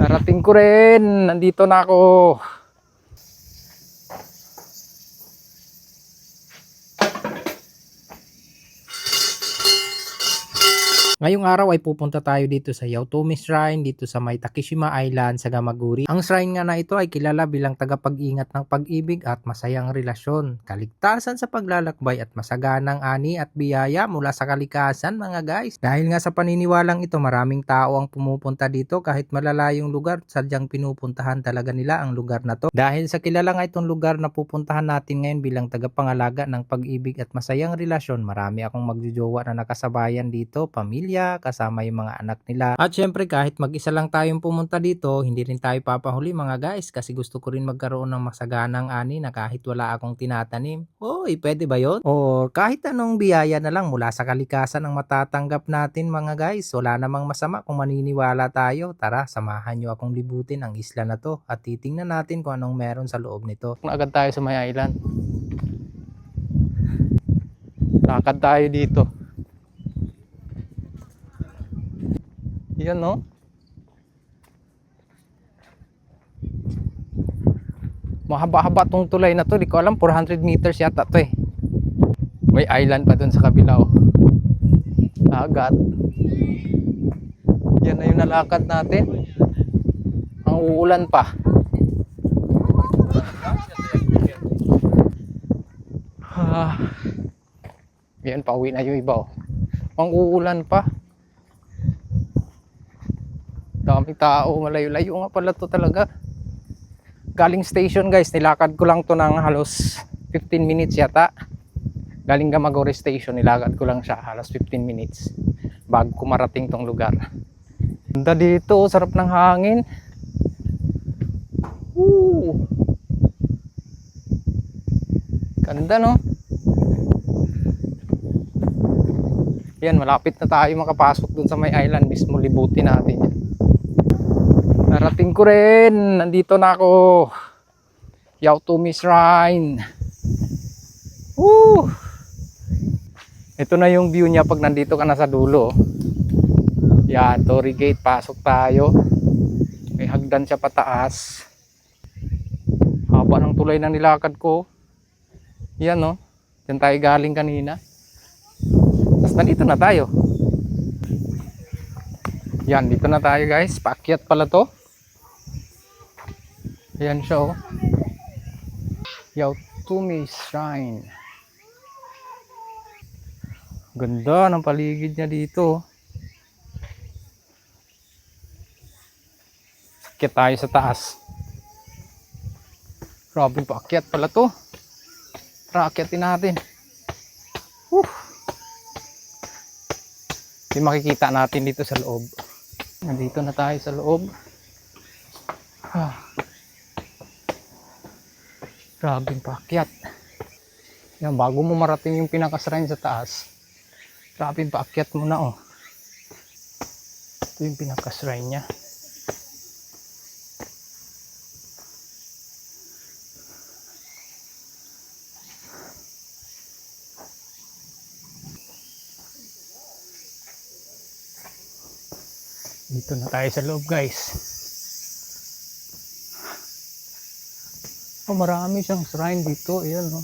Narating ko rin. Nandito na ako. Ngayong araw ay pupunta tayo dito sa Yaotomi Shrine dito sa may Takeshima Island sa Gamaguri. Ang shrine nga na ito ay kilala bilang tagapag-ingat ng pag-ibig at masayang relasyon, kaligtasan sa paglalakbay at masaganang ani at biyaya mula sa kalikasan mga guys. Dahil nga sa paniniwalang ito maraming tao ang pumupunta dito kahit malalayong lugar sadyang pinupuntahan talaga nila ang lugar na to. Dahil sa kilala nga itong lugar na pupuntahan natin ngayon bilang tagapangalaga ng pag-ibig at masayang relasyon, marami akong magjojowa na nakasabayan dito, pamilya, kasama yung mga anak nila. At syempre kahit mag-isa lang tayong pumunta dito, hindi rin tayo papahuli mga guys kasi gusto ko rin magkaroon ng masaganang ani na kahit wala akong tinatanim. Oy, pwede ba yon? O kahit anong biyaya na lang mula sa kalikasan ang matatanggap natin mga guys. Wala namang masama kung maniniwala tayo. Tara, samahan nyo akong libutin ang isla na to at titingnan natin kung anong meron sa loob nito. Agad tayo sa may island. Lakad tayo dito. Yan no. Mahaba-haba tong tulay na to. Di ko alam 400 meters yata to eh. May island pa dun sa kabila oh. Agat. Yan na yung nalakad natin. Ang uulan pa. Ah. Yan, pauwi na yung iba oh. Ang uulan pa. Daming tao, malayo-layo nga pala to talaga. Galing station guys, nilakad ko lang to ng halos 15 minutes yata. Galing Gamagori station, nilakad ko lang siya halos 15 minutes bago ko marating tong lugar. Ganda dito, sarap ng hangin. Woo! Ganda no? Yan, malapit na tayo makapasok dun sa may island mismo. Libutin natin yan. Narating ko rin. Nandito na ako. Yaotomi Shrine. Woo! Ito na yung view niya pag nandito ka na sa dulo. Yan, Torii Gate. Pasok tayo. May hagdan siya pataas. Haba ng tulay na nilakad ko. Yan no. Diyan tayo galing kanina. Tapos nandito na tayo. Yan, dito na tayo guys. Paakyat pala to. Ayan siya oh. Yaotumi Shrine. Ganda ng paligid niya dito. Akyat tayo sa taas. Grabe paakyat pala to. Tara, akyatin natin. Woo! Yung makikita natin dito sa loob. Nandito na tayo sa loob. Ah. Grabing paakyat. Yan, bago mo marating yung pinakasrain sa taas, grabing paakyat mo na oh. Ito yung pinakasrain niya. Dito na tayo sa loob guys. Oh, marami siyang shrine dito. Ayan oh.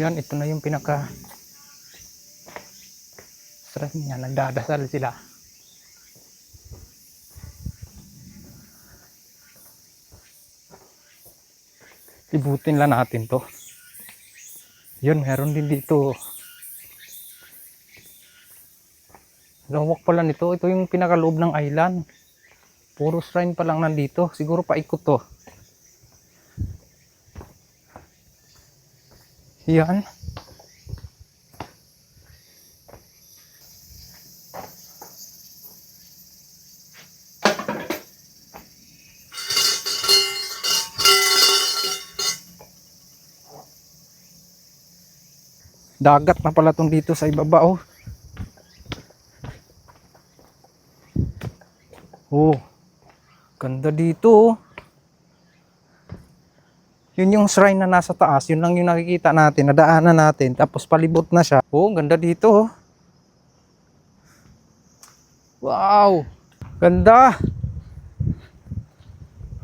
Yan, ito na yung pinaka shrine niya. Nagdadasal sila. Ibutin lang natin to. Yun meron din dito. Lawak pala nito. Ito yung pinakaloob ng island. Puro shrine pa lang nandito. Siguro paikot to. Yan dagat na pala tong dito sa ibaba oh. Oh. Ganda dito. oh. Yun yung shrine na nasa taas, yun lang yung nakikita natin, nadaanan natin, tapos palibot na siya. Oh, ganda dito. oh. Wow! Ganda!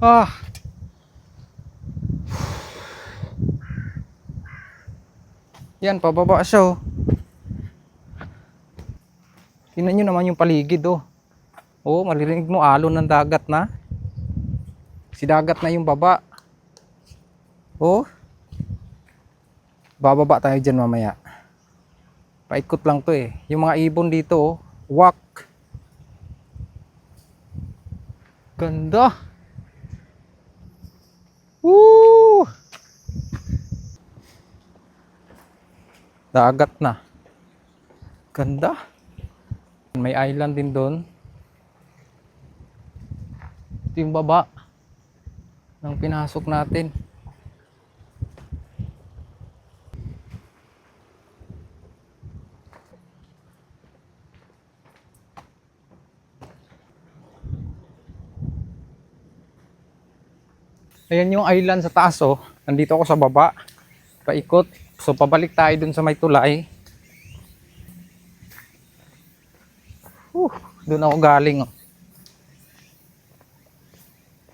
Ah! Yan, pababa siya oh. Tingnan nyo naman yung paligid oh. Oh, maririnig mo alon ng dagat na. Si dagat na yung baba. Oh. Bababa tayo dyan mamaya. Paikot lang to eh. Yung mga ibon dito oh. Wak. Ganda. Woo! Dagat na. Ganda. May island din doon. Ito yung baba ng pinasok natin. Ayan yung island sa taas oh. Nandito ako sa baba. Paikot. So pabalik tayo dun sa may tulay. Uh, doon ako galing. Oh.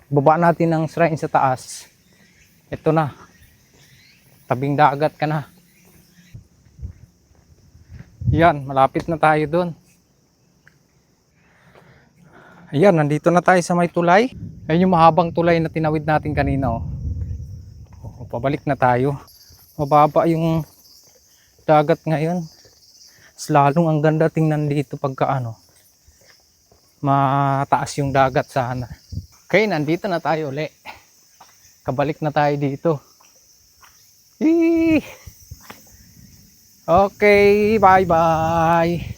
Baba natin ng shrine sa taas. Ito na. Tabing dagat ka na. Yan, malapit na tayo doon. Ayan, nandito na tayo sa may tulay. Ayun yung mahabang tulay na tinawid natin kanina. Oh. Oh, pabalik na tayo. Mababa yung dagat ngayon. Slalong ang ganda tingnan dito pagka ano. Mataas yung dagat sana. Okay, nandito na tayo uli. Kabalik na tayo dito. Eee! Okay, bye-bye.